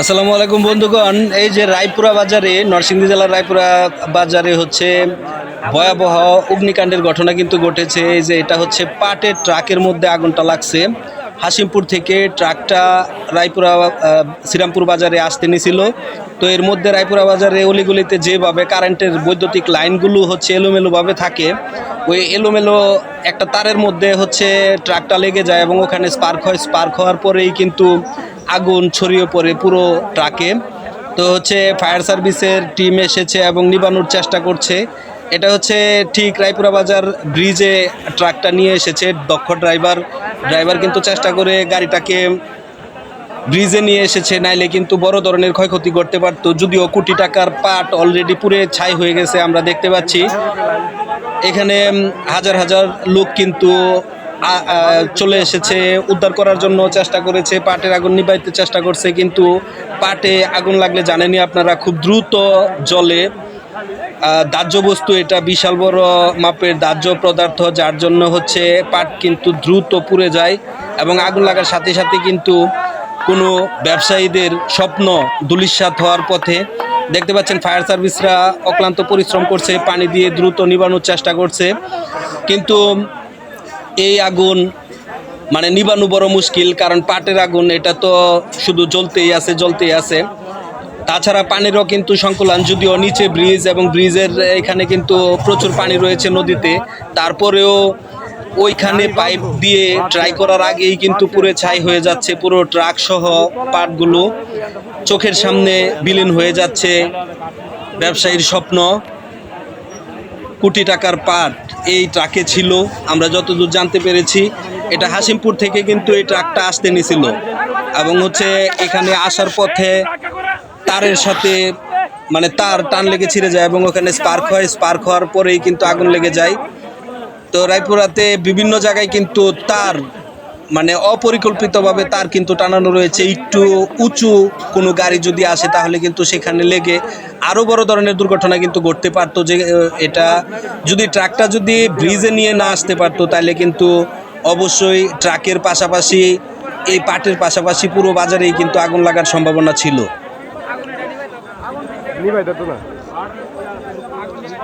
আসসালামু আলাইকুম বন্ধুগণ, এই যে রায়পুরা বাজারে, নরসিংদী জেলার রায়পুরা বাজারে হচ্ছে ভয়াবহ অগ্নিকাণ্ডের ঘটনা কিন্তু ঘটেছে। এই যে এটা হচ্ছে পাটের ট্রাকের মধ্যে আগুনটা লাগছে। হাসিমপুর থেকে ট্রাকটা রায়পুরা শ্রীরামপুর বাজারে আসতে নিছিল। তো এর মধ্যে রায়পুরা বাজারে অলিগুলিতে যেভাবে কারেন্টের বৈদ্যুতিক লাইনগুলো হচ্ছে এলোমেলোভাবে থাকে, ওই এলোমেলো একটা তারের মধ্যে হচ্ছে ট্রাকটা লেগে যায় এবং ওখানে স্পার্ক হয়, স্পার্ক হওয়ার পরেই কিন্তু আগুন ছড়িয়ে পড়ে পুরো ট্রাকে। তো হচ্ছে ফায়ার সার্ভিসের টিম এসেছে এবং নিবানোর চেষ্টা করছে। এটা হচ্ছে ঠিক রায়পুরা বাজার ব্রিজে ট্রাকটা নিয়ে এসেছে দক্ষ ড্রাইভার। ড্রাইভার কিন্তু চেষ্টা করে গাড়িটাকে ব্রিজে নিয়ে এসেছে, নাইলে কিন্তু বড় ধরনের ক্ষয়ক্ষতি করতে পারতো। যদিও কোটি টাকার পাট অলরেডি পুরে ছাই হয়ে গেছে, আমরা দেখতে পাচ্ছি। এখানে হাজার হাজার লোক কিন্তু চলে এসেছে, উদ্ধার করার জন্য চেষ্টা করেছে, পাটের আগুন নিবাইতে চেষ্টা করছে, কিন্তু পাটে আগুন লাগলে জানেনই আপনারা, খুব দ্রুত জলে। দাহ্য বস্তু এটা বিশাল বড় মাপের দাহ্য পদার্থ, যার জন্য হচ্ছে পাট কিন্তু দ্রুত পুড়ে যায় এবং আগুন লাগার সাথে সাথে কিন্তু কোনো ব্যবসায়ীদের স্বপ্ন দুলিশ্বাত হওয়ার পথে। দেখতে পাচ্ছেন, ফায়ার সার্ভিসরা অক্লান্ত পরিশ্রম করছে, পানি দিয়ে দ্রুত নিবানোর চেষ্টা করছে। কিন্তু এই আগুন মানে নিবানো বড় মুশকিল কারণ পাটের আগুন এটা তো শুধু জ্বলতেই আছে জ্বলতেই আছে। তাছাড়া পানিরও কিন্তু সংকুলান যদিও নিচে ব্রিজ এবং ব্রিজের এখানে কিন্তু প্রচুর পানি রয়েছে নদীতে। তারপরেও ওইখানে পাইপ দিয়ে ট্রাই করার আগেই কিন্তু পুরো ছাই হয়ে যাচ্ছে পুরো ট্রাক সহ পাটগুলো। চোখের সামনে বিলীন হয়ে যাচ্ছে ব্যবসায়ীর স্বপ্ন। কোটি টাকার পাট এই ট্রাকে ছিল। আমরা যতদূর জানতে পেরেছি, এটা হাসিমপুর থেকে কিন্তু এই ট্রাকটা আসতে নিছিল এবং হচ্ছে এখানে আসার পথে তারের সাথে মানে তার টান লেগে ছিঁড়ে যায় এবং ওখানে স্পার্ক হয়। স্পার্ক হওয়ার পরেই কিন্তু আগুন লেগে যায়। তো রায়পুরাতে বিভিন্ন জায়গায় কিন্তু তার মানে অপরিকল্পিতভাবে তার কিন্তু টানানো রয়েছে। একটু উঁচু কোনো গাড়ি যদি আসে তাহলে কিন্তু সেখানে লেগে আরও বড় ধরনের দুর্ঘটনা কিন্তু ঘটতে পারতো যে এটা যদি ট্রাকটা যদি ব্রিজে নিয়ে না আসতে পারতো তাহলে কিন্তু অবশ্যই ট্রাকের পাশাপাশি, এই পাটের পাশাপাশি পুরো বাজারেই কিন্তু আগুন লাগার সম্ভাবনা ছিল নিবাই তো না একদম নিবাই তো না আরে পানি লেফট সাইডে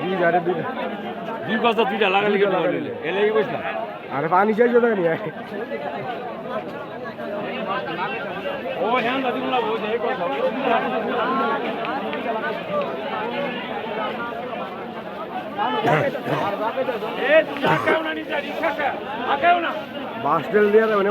দুই জারে দুই দুই গজ দুইটা লাগালি কেন এলে কি বুঝলাম আরে পানি চাই যদি নিয়ে ও হ্যাঁ দাদি গুলা বই কথা। না না। বাস তেল দিয়ে দেবে মনে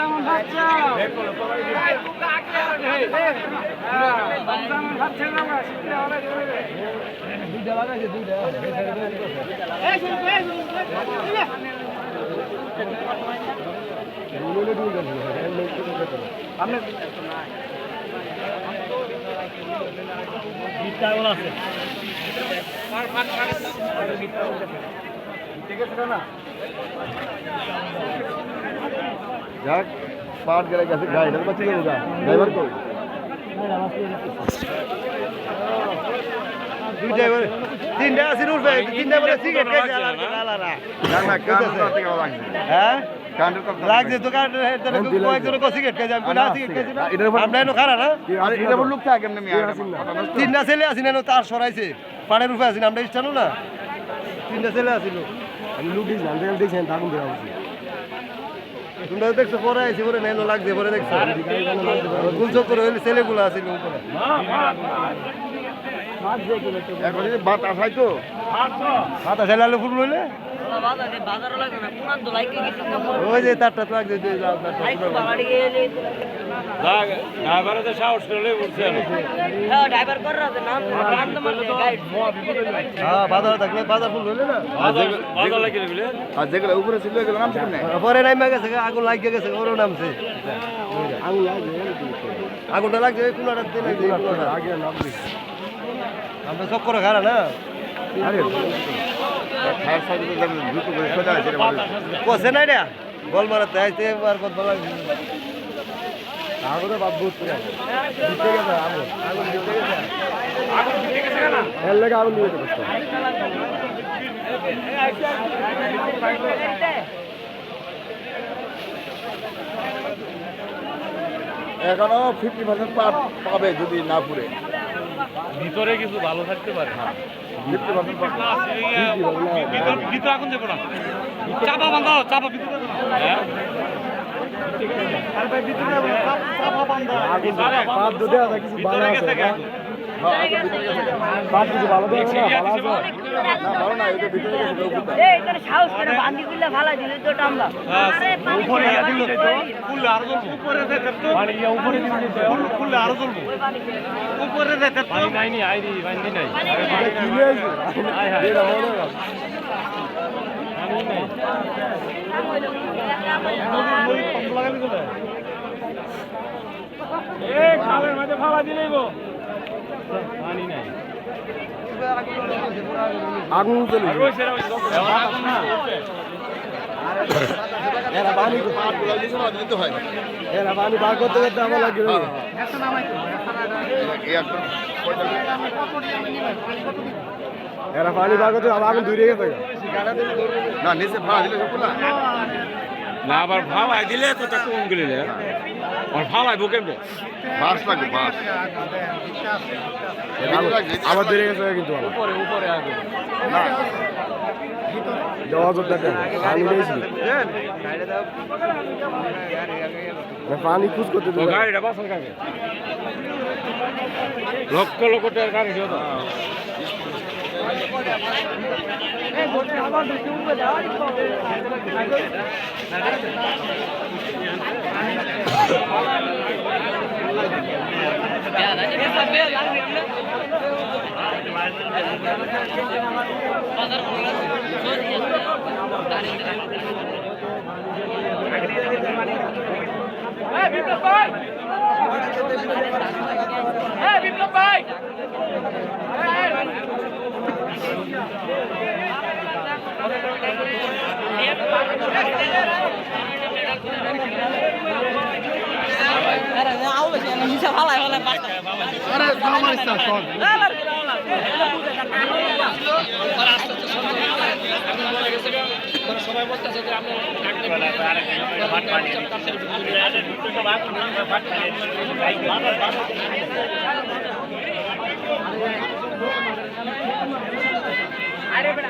চালাই আছে মানে যাক পাট গেলে গেছে ড্রাইভার কই? দুই ড্রাইভার তিন ড্রাইভার সিন উঠবে তিন ড্রাইভার সিগারেট খাইছে আলাদা হ্যাঁ? লাগছে তো কয়েকজন আমি না না। আমরা এনো খারা না? তিনটা ছেলে আসিন এনো তার সরাইছে। পাড়ের উপরে আসিন আমরা ইচ্ছানো না? তিনটা ছেলে আসিল আমি লুক দিয়েছিলাম দেখেন দেখছেন থাকুন দেওয়া উচিত তোমরা দেখছ পরে আইছি পরে নেনো লাগছে পরে দেখছ। গুল করে হইলে ছেলেগুলো আছে উপরে। এখন যদি আসাই তো? ভাত আসাইলে আলু ফুল লইলে ওই যে তারটা তো সাহস করলে উঠছে হ্যাঁ নাম নাম তো হ্যাঁ বাজার থাকলে বাজার ফুল লইলে না? বাজার লাগিয়ে দিলে আর যেগুলো উপরে ছিল এগুলো নাম পরে নাইমা গেছে আগুন লাগিয়ে গেছে ওরও নামছে। আগুন লাগছে আগুনটা লাগছে আমরা সব করে খারা না? ফায়ার সার্ভিসের দাম দ্রুত করে সোজা আছে কষে নাই রে? বল মারাতে আইতে আর কত আগুনে গেছে আগুন গেছে আগুন দিতে গেছে না এর লাগে আগুন দিতে গেছে এখনও ফিফটি পার্সেন্ট পাবে যদি না পুরে ভিতরে কিছু ভালো থাকতে পারে। পাবে ভিতর ভিতরে আগুন দেবো না চাপা বান্ধা চাপা ভিতরে হ্যাঁ বাদ দিতে আছে কিছু ভালো আছে বাদ কিছু ভালো দেবে না ভালো আছে উপরে এই আরে পানি নাই নি আইরি পানি নাই কিনে হাই পানি নাই এ খালের মধ্যে ফালা দিলেই আগুন চলে এরা পানি পাটগুলো দিতে না দিতে হয় এরা পানি বার করতে করতে আমার লাগে এই একটা পঁয়তাল্লিশ এরা পানি বার করতে আগুন দূরে গেছে। না নিচে ভাড়া দিলে সবগুলা না আবার ফালাই দিলে তো তা কম গেলে আর ফালাই বুকেন দে বাস লাগবে বাস আমার দূরে গেছে কিন্তু উপরে উপরে আগুন না। দেওয়া যোদ্ধা পানি দিয়েছি পানি খুঁজ করতে তো গাড়িটা বাসন কাকে? লক্ষ লক্ষ টাকার গাড়ি বিপ্লব ভাই হ্যাঁ বিপ্লব ভাই দিও তো ভালো ভালো আরে সালাম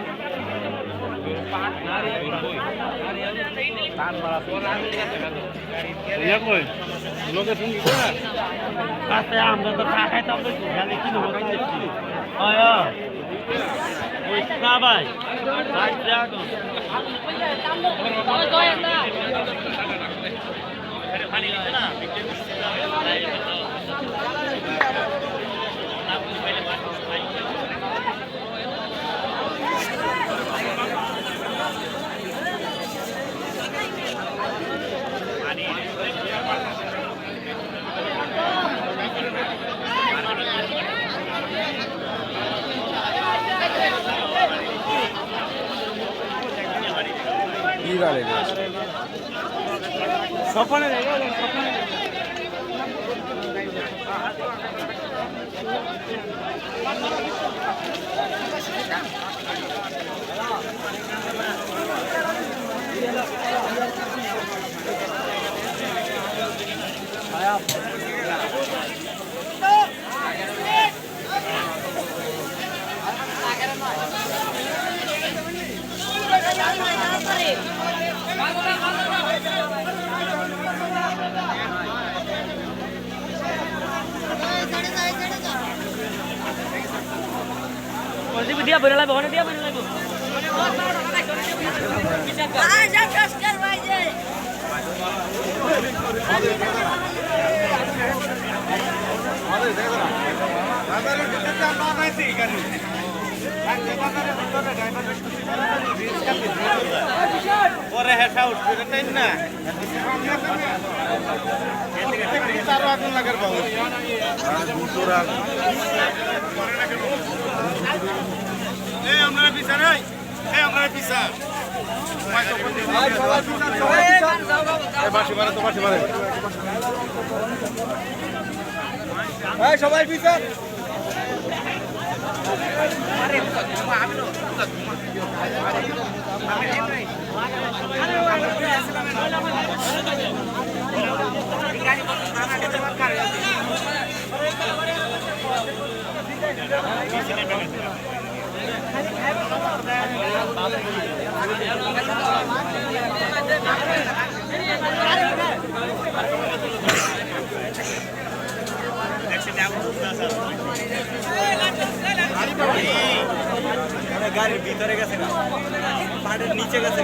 লোকে তুমি কাছে আমরা তো টাকাই তো কিনে বলছি আয়া ওই না দিয়া বেরো লাগবে। ওখানে দিয়া বেরো Ada, আর যা Ada, ভাই যে পরে হেসা উঠবে তাই না তারও আগুন লাগার বাবু আমরা এই আমরা পিছা বাসি মারে তো বাসি মারে সবাই পিছা গাড়ির ভিতরে গেছে পাহাড়ের নিচে গেছে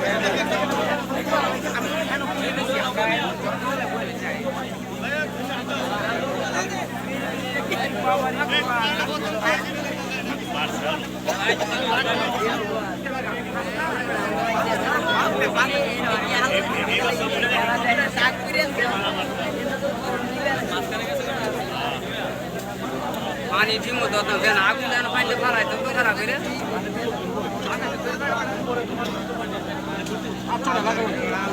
পানি ঠিক মতো কেন আগুন দেন পানিতে ফালাই তো খারাপ করে মাই